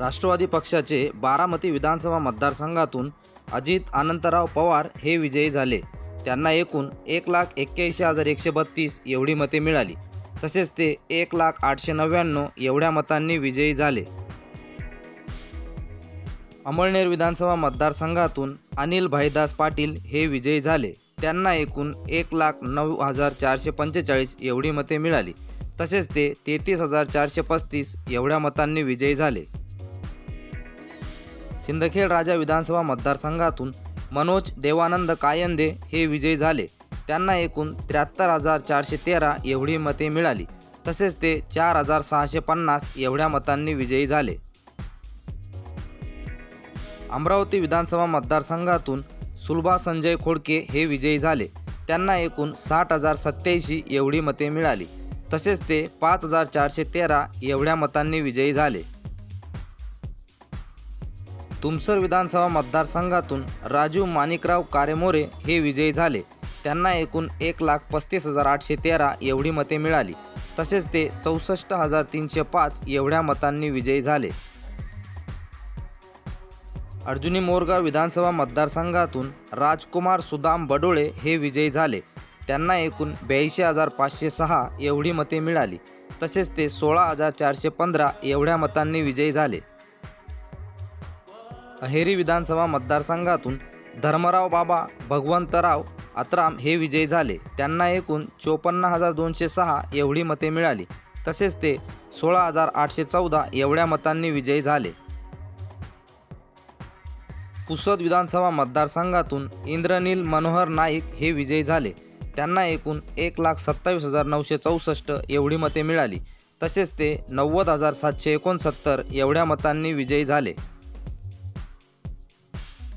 राष्ट्रवादी पक्षाचे बारामती विधानसभा मतदारसंघातून अजित अनंतराव पवार हे विजयी झाले. त्यांना एकूण एक लाख एक्क्याऐंशी हजार एकशे बत्तीस एवढी मते मिळाली. तसेच ते एक लाख आठशे नव्याण्णव एवढ्या मतांनी विजयी झाले. अमळनेर विधानसभा मतदारसंघातून अनिल भाईदास पाटील हे विजयी झाले. त्यांना एकूण एक लाख नऊ हजार चारशे पंचेचाळीस एवढी मते मिळाली. तसेच ते तेहतीस हजार चारशे पस्तीस एवढ्या मतांनी विजयी झाले. सिंदखेड राजा विधानसभा मतदारसंघातून मनोज देवानंद कायंदे हे विजयी झाले. त्यांना एकूण त्र्याहत्तर हजार चारशे तेरा एवढी मते मिळाली. तसेच ते चार हजार सहाशे पन्नास एवढ्या मतांनी विजयी झाले. अमरावती विधानसभा मतदारसंघातून सुलभा संजय खोडके हे विजयी झाले. त्यांना एकूण साठ हजार सत्याऐंशी एवढी मते मिळाली. तसेच ते पाच हजार चारशे तेरा एवढ्या मतांनी विजयी झाले. तुमसर विधानसभा मतदारसंघातून राजू माणिकराव कारेमोरे हे विजयी झाले. त्यांना एकूण एक लाख पस्तीस हजार आठशे तेरा एवढी मते मिळाली. तसेच ते चौसष्ट हजार तीनशे पाच एवढ्या मतांनी विजयी झाले. अर्जुनी मोरगाव विधानसभा मतदारसंघातून राजकुमार सुदाम बडोळे हे विजयी झाले. त्यांना एकूण ब्याऐंशी हजार पाचशे सहा एवढी मते मिळाली. तसेच ते सोळा हजार चारशे पंधरा एवढ्या मतांनी विजयी झाले. अहेरी विधानसभा मतदारसंघातून धर्मराव बाबा भगवंतराव अत्राम हे विजयी झाले. त्यांना एकूण चोपन्न हजार दोनशे सहा एवढी मते मिळाली. तसेच ते सोळा हजार आठशे चौदा एवढ्या मतांनी विजयी झाले. पुसद विधानसभा मतदारसंघातून इंद्रनील मनोहर नाईक हे विजयी झाले. त्यांना एकूण एक लाख सत्तावीस हजार नऊशे चौसष्ट एवढी मते मिळाली. तसेच ते नव्वद हजार सातशे एकोणसत्तर एवढ्या मतांनी विजयी झाले.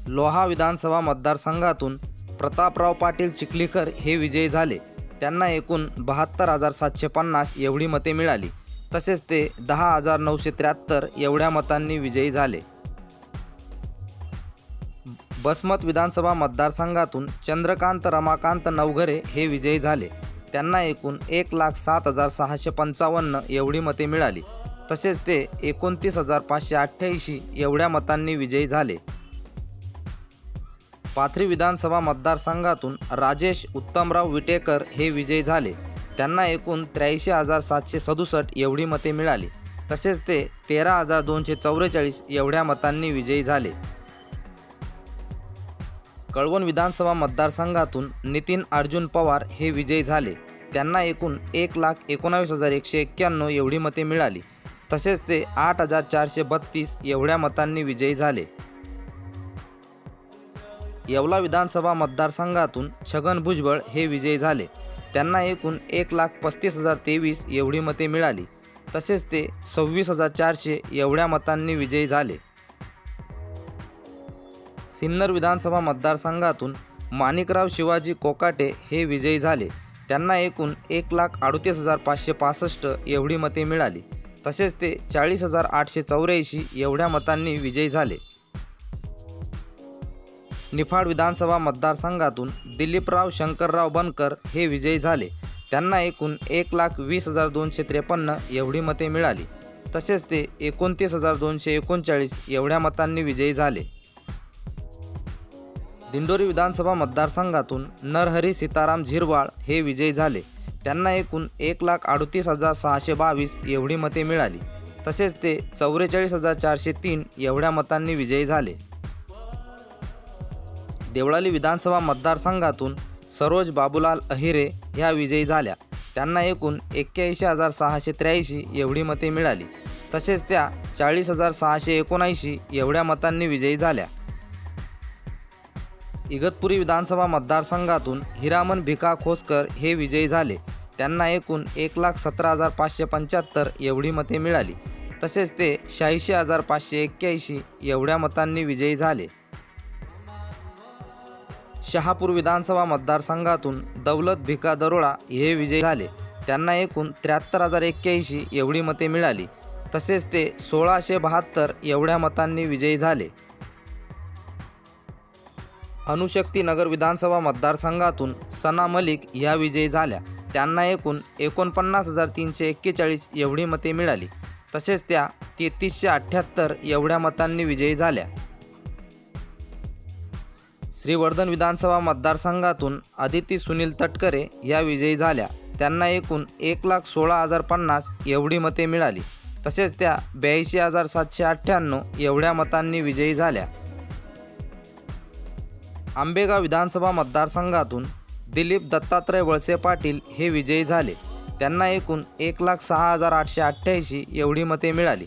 लोहा विधानसभा मतदारसंघातून प्रतापराव पाटील चिखलीकर हे विजयी झाले. त्यांना एकूण बहात्तर हजार सातशे पन्नास एवढी मते मिळाली. तसेच ते दहा हजार नऊशे त्र्याहत्तर एवढ्या मतांनी विजयी झाले. बसमत विधानसभा मतदारसंघातून चंद्रकांत रमाकांत नवघरे हे विजयी झाले. त्यांना एकूण एक लाख सात हजार सहाशे पंचावन्न एवढी मते मिळाली. तसेच ते एकोणतीस हजार पाचशे अठ्ठ्याऐंशी एवढ्या मतांनी विजयी झाले. पाथरी विधानसभा मतदारसंघातून राजेश उत्तमराव विटेकर हे विजयी झाले. त्यांना एकूण त्र्याऐंशी हजार सातशे सदुसष्ट एवढी मते मिळाली. तसेच ते तेरा हजार दोनशे चौवेचाळीस एवढ्या मतांनी विजयी झाले. कळवण विधानसभा मतदारसंघातून नितीन अर्जुन पवार हे विजयी झाले. त्यांना एकूण एक लाख एकोणावीस हजार एकशे एक्क्याण्णव एवढी मते मिळाली. तसेच ते आठ हजार चारशे बत्तीस एवढ्या मतांनी विजयी झाले. येवला विधानसभा मतदारसंघातून छगन भुजबळ हे विजयी झाले. त्यांना एकूण एक लाख पस्तीस हजार तेवीस एवढी मते मिळाली. तसेच ते सव्वीस हजार चारशे एवढ्या मतांनी विजयी झाले. सिन्नर विधानसभा मतदारसंघातून माणिकराव शिवाजी कोकाटे हे विजयी झाले. त्यांना एकूण एक लाख अडतीस हजार पाचशे पासष्ट एवढी मते मिळाली. तसेच ते चाळीस हजार आठशे चौऱ्याऐंशी एवढ्या मतांनी विजयी झाले. निफाड विधानसभा मतदारसंघातून दिलीपराव शंकरराव बनकर हे विजयी झाले. त्यांना एकूण एक लाख वीस हजार दोनशे त्रेपन्न एवढी मते मिळाली. तसेच ते एकोणतीस हजार दोनशे एकोणचाळीस एवढ्या मतांनी विजयी झाले. दिंडोरी विधानसभा मतदारसंघातून नरहरी सीताराम झिरवाळ हे विजयी झाले. त्यांना एकूण एक लाख अडतीस हजार सहाशे बावीस एवढी मते मिळाली. तसेच ते चौवेचाळीस हजार चारशे तीन एवढ्या मतांनी विजयी झाले. देवळाली विधानसभा मतदारसंघातून सरोज बाबूलाल अहिरे ह्या विजयी झाल्या. त्यांना एकूण एक्क्याऐंशी हजार सहाशे त्र्याऐंशी एवढी मते मिळाली. तसेच त्या चाळीस हजार सहाशे एकोणऐंशी एवढ्या मतांनी विजयी झाल्या. इगतपुरी विधानसभा मतदारसंघातून हिरामन भिका खोसकर हे विजयी झाले. त्यांना एकूण एक लाख सतरा हजार पाचशे पंच्याहत्तर एवढी मते मिळाली. तसेच ते शहाऐंशी हजार पाचशे एक्क्याऐंशी एवढ्या मतांनी विजयी झाले. शहापूर विधानसभा मतदारसंघातून दौलत भिका दरोडा हे विजयी झाले. त्यांना एकूण त्र्याहत्तर हजार एक्क्याऐंशी एवढी मते मिळाली. तसेच ते सोळाशे बहात्तर एवढ्या मतांनी विजयी झाले. अनुशक्तीनगर विधानसभा मतदारसंघातून सना मलिक ह्या विजयी झाल्या. त्यांना एकूण एकोणपन्नास हजार तीनशे एक्केचाळीस एवढी मते मिळाली. तसेच त्या तेहतीसशे अठ्ठ्याहत्तर एवढ्या मतांनी विजयी झाल्या. श्रीवर्धन विधानसभा मतदारसंघातून आदिती सुनील तटकरे या विजयी झाल्या. त्यांना एकूण एक लाख सोळा हजार पन्नास एवढी मते मिळाली. तसेच त्या ब्याऐंशी हजार सातशे अठ्ठ्याण्णव एवढ्या मतांनी विजयी झाल्या. आंबेगाव विधानसभा मतदारसंघातून दिलीप दत्तात्रय वळसे पाटील हे विजयी झाले. त्यांना एकूण एक लाख सहा हजार आठशे अठ्ठ्याऐंशी एवढी मते मिळाली.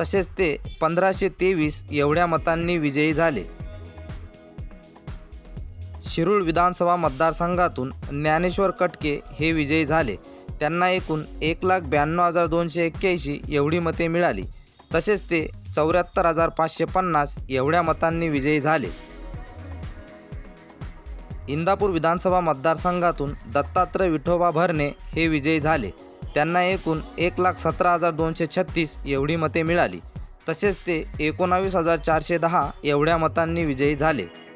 तसेच ते पंधराशे तेवीस एवढ्या मतांनी विजयी झाले. शिरूळ विधानसभा मतदारसंघातून ज्ञानेश्वर कटके हे विजयी झाले. त्यांना एकूण एक लाख ब्याण्णव हजार दोनशे एक्क्याऐंशी एवढी मते मिळाली. तसेच ते चौऱ्याहत्तर हजार पाचशे पन्नास एवढ्या मतांनी विजयी झाले. इंदापूर विधानसभा मतदारसंघातून दत्तात्रय विठोबा भरणे हे विजयी झाले. त्यांना एकूण एक लाख सतरा हजार दोनशे छत्तीस एवढी मते मिळाली. तसेच ते एकोणावीस हजार चारशे दहा एवढ्या मतांनी विजयी झाले.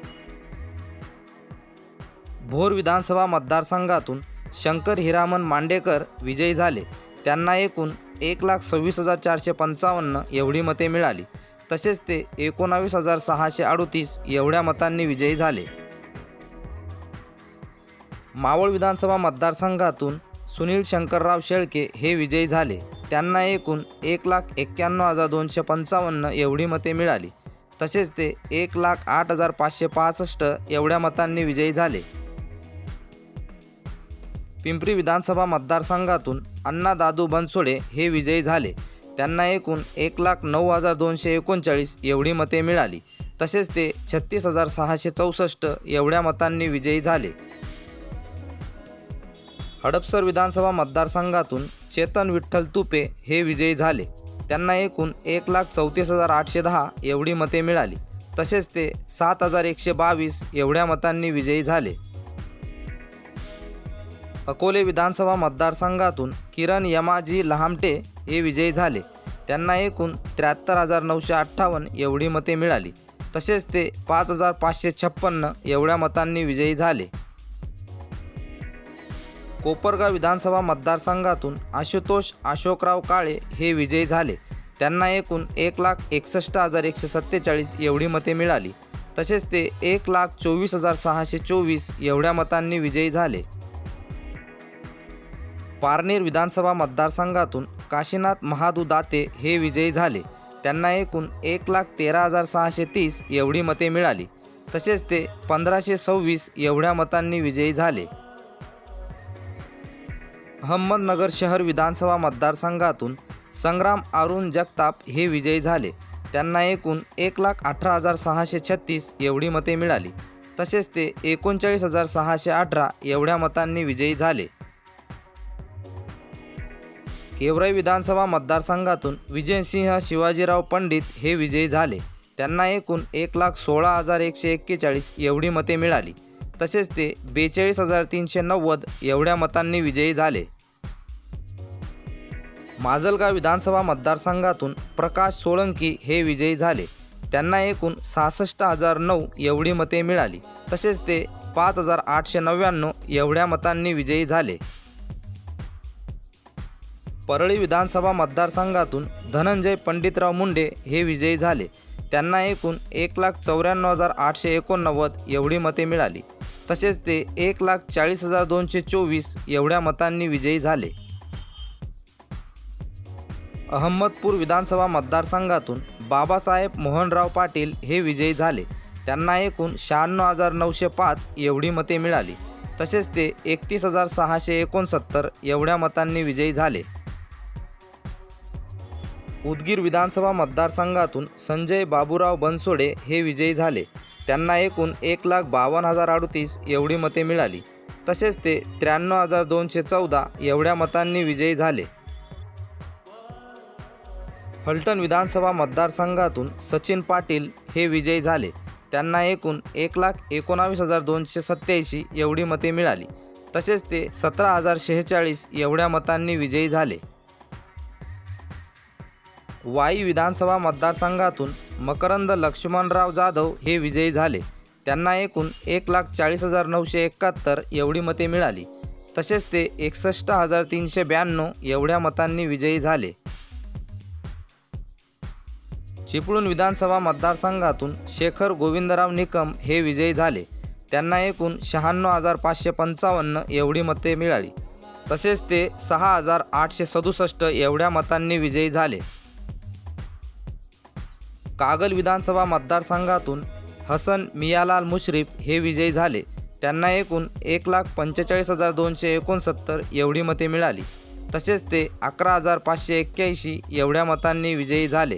भोर विधानसभा मतदारसंघातून शंकर हिरामन मांडेकर विजयी झाले. त्यांना एकूण एक लाख सव्वीस हजार चारशे पंचावन्न एवढी मते मिळाली. तसेच ते एकोणावीस हजार सहाशे अडोतीस एवढ्या मतांनी विजयी झाले. मावळ विधानसभा मतदारसंघातून सुनील शंकरराव शेळके हे विजयी झाले. त्यांना एकूण एक लाख एक्क्याण्णव हजार दोनशे पंचावन्न एवढी मते मिळाली. तसेच ते एक लाख आठ हजार पाचशे पासष्ट एवढ्या मतांनी विजयी झाले. पिंपरी विधानसभा मतदारसंघातून अण्णा दादू बनसोडे हे विजयी झाले. त्यांना एकूण एक लाख नऊ हजार दोनशे एकोणचाळीस एवढी मते मिळाली. तसेच ते छत्तीस हजार सहाशे चौसष्ट एवढ्या मतांनी विजयी झाले. हडपसर विधानसभा मतदारसंघातून चेतन विठ्ठल तुपे हे विजयी झाले. त्यांना एकूण एक लाख चौतीस हजार आठशे दहा एवढी मते मिळाली. तसेच ते सात हजार एकशे बावीस एवढ्या मतांनी विजयी झाले. अकोले विधानसभा मतदारसंघातून किरण यमाजी लहामटे हे विजयी झाले. त्यांना एकूण त्र्याहत्तर हजार नऊशे अठ्ठावन्न एवढी मते मिळाली. तसेच ते पाच हजार पाचशे छप्पन्न एवढ्या मतांनी विजयी झाले. कोपरगाव विधानसभा मतदारसंघातून आशुतोष अशोकराव काळे हे विजयी झाले. त्यांना एकूण एक लाख एकसष्ट हजार एकशे सत्तेचाळीस एवढी मते मिळाली. तसेच ते एक लाख चोवीस हजार सहाशे चोवीस एवढ्या मतांनी विजयी झाले. पारनेर विधानसभा मतदारसंघातून काशीनाथ महादू दाते हे विजयी झाले. त्यांना एकूण एक लाख तेरा हजार सहाशे तीस एवढी मते मिळाली. तसेच ते पंधराशे सव्वीस एवढ्या मतांनी विजयी झाले. अहमदनगर शहर विधानसभा मतदारसंघातून संग्राम अरुण जगताप हे विजयी झाले. त्यांना एकूण एक लाख अठरा हजार सहाशे छत्तीस एवढी मते मिळाली. तसेच ते एकोणचाळीस हजार सहाशे अठरा एवढ्या मतांनी विजयी झाले. गेवराई विधानसभा मतदारसंघातून विजयसिंह शिवाजीराव पंडित हे विजयी झाले. त्यांना एकूण एक लाख सोळा हजार एकशे एक्केचाळीस एवढी मते मिळाली. तसेच ते बेचाळीस हजार तीनशे नव्वद एवढ्या मतांनी विजयी झाले. माजलगाव विधानसभा मतदारसंघातून प्रकाश सोळंकी हे विजयी झाले. त्यांना एकूण सहासष्ट हजार नऊ एवढी मते मिळाली. तसेच ते पाच हजार आठशे नव्याण्णव एवढ्या मतांनी विजयी झाले. परळी विधानसभा मतदारसंघातून धनंजय पंडितराव मुंडे हे विजयी झाले. त्यांना एकूण एक लाख चौऱ्याण्णव हजार आठशे एकोणनव्वद एवढी मते मिळाली. तसेच ते एक लाख चाळीस हजार दोनशे चोवीस एवढ्या मतांनी विजयी झाले. अहमदपूर विधानसभा मतदारसंघातून बाबासाहेब मोहनराव पाटील हे विजयी झाले. त्यांना एकूण शहाण्णव हजार नऊशे पाच एवढी मते मिळाली. तसेच ते एकतीस हजार सहाशे एकोणसत्तर एवढ्या मतांनी विजयी झाले. उदगीर विधानसभा मतदारसंघातून संजय बाबूराव बनसोडे हे विजयी झाले. त्यांना एकूण एक लाख बावन्न हजार अडतीस एवढी मते मिळाली. तसेच ते त्र्याण्णव हजार दोनशे चौदा एवढ्या मतांनी विजयी झाले. फलटण विधानसभा मतदारसंघातून सचिन पाटील हे विजयी झाले. त्यांना एकूण एक लाख एकोणावीस हजार दोनशे सत्याऐंशी एवढी मते मिळाली. तसेच ते सतरा हजार शेहेचाळीस एवढ्या मतांनी विजयी झाले. वाई विधानसभा मतदारसंघातून मकरंद लक्ष्मणराव जाधव हे विजयी झाले. त्यांना एकूण एक लाख चाळीस हजार नऊशे एकाहत्तर एवढी मते मिळाली. तसेच ते एकसष्ट हजार तीनशे ब्याण्णव एवढ्या मतांनी विजयी झाले. चिपळूण विधानसभा मतदारसंघातून शेखर गोविंदराव निकम हे विजयी झाले. त्यांना एकूण शहाण्णव हजार पाचशे पंचावन्न एवढी मते मिळाली. तसेच ते सहा हजार आठशे सदुसष्ट एवढ्या मतांनी विजयी झाले. कागल विधानसभा मतदारसंघातून हसन मियालाल मुश्रीफ हे विजयी झाले. त्यांना एकूण एक लाख पंचेचाळीस हजार दोनशे एकोणसत्तर एवढी मते मिळाली. तसेच ते अकरा हजार पाचशे एक्क्याऐंशी एवढ्या मतांनी विजयी झाले.